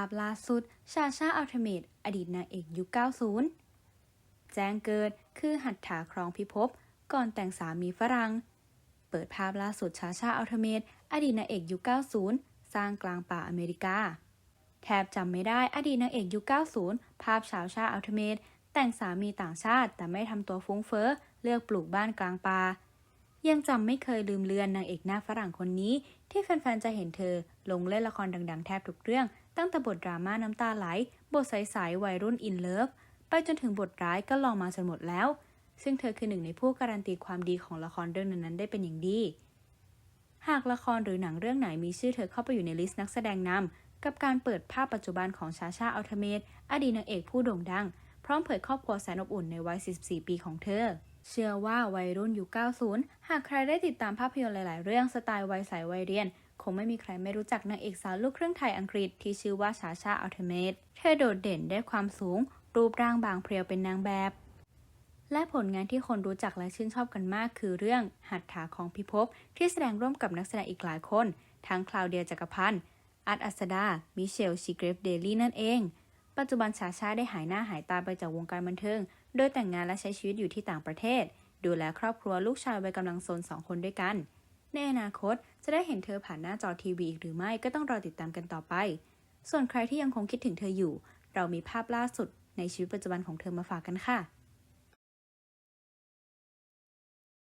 าพล่าสุด ชาชาอัลเทเมตอดีตนางเอกยุค 90 แจ้งเกิดคือหัตถาครองพิภพก่อนแต่งสามีฝรั่ง เปิดภาพล่าสุดชาชาอัลเทเมตอดีตนางเอกยุค 90 สร้างกลางป่าอเมริกา แทบจำไม่ได้อดีตนางเอกยุค 90 ภาพชาวชาอัลเทเมตแต่งสามีต่างชาติแต่ไม่ทำตัวฟุ้งเฟ้อเลือกปลูกบ้านกลางป่ายังจำไม่เคยลืมเลือนนางเอกหน้าฝรั่งคนนี้ ที่แฟนๆจะเห็นเธอลงเล่นละครดังๆ แทบทุกเรื่อง ตั้งแต่บทดราม่าน้ำตาไหล บทใสๆวัยรุ่นอินเลิฟ ไปจนถึงบทร้ายก็ลองมาจนหมดแล้ว ซึ่งเธอคือหนึ่งในผู้การันตีความดีของละครเรื่องนั้นๆได้เป็นอย่างดี หากละครหรือหนังเรื่องไหนมีชื่อเธอเข้าไปอยู่ในลิสต์นักแสดงนำกับการเปิดภาพปัจจุบันของชาชาอัลเทเมตอดีตนางเอกผู้โด่งดัง พร้อมเผยครอบครัวแสนอบอุ่นในวัย 44 ปีของเธอ เชื่อว่าวัยรุ่นอยุค90 หากใครได้ติดตามภาพยนตร์หลาย ๆ เรื่องสไตล์วัยใสวัยเรียน คงไม่มีใครไม่รู้จักนางเอกสาวลูกครึ่งไทยอังกฤษที่ชื่อว่าชาชาอัลเทเมตเธอโดดเด่นได้ความสูง รูปร่างบางเพรียวเป็นนางแบบ และผลงานที่คนรู้จักและชื่นชอบกันมาก คือเรื่องหัตถาของพิภพที่แสดงร่วมกับนักแสดงอีกหลายคน ทั้งคลาวเดียจักรพันธ์อัดอัสดา มิเชล ชิเกรฟเดลี่นั่นเอง ปัจจุบันชาชาได้หายหน้าหายตาไปจากวงการบันเทิง โดยแต่งงานและใช้ชีวิตอยู่ที่ต่างประเทศ ดูแลครอบครัวลูกชายวัยกำลังโซนสองคนด้วยกัน ในอนาคตจะได้เห็นเธอผ่านหน้าจอทีวีอีกหรือไม่ก็ต้องรอติดตามกันต่อไป ส่วนใครที่ยังคงคิดถึงเธออยู่ เรามีภาพล่าสุดในชีวิตปัจจุบันของเธอมาฝากกันค่ะ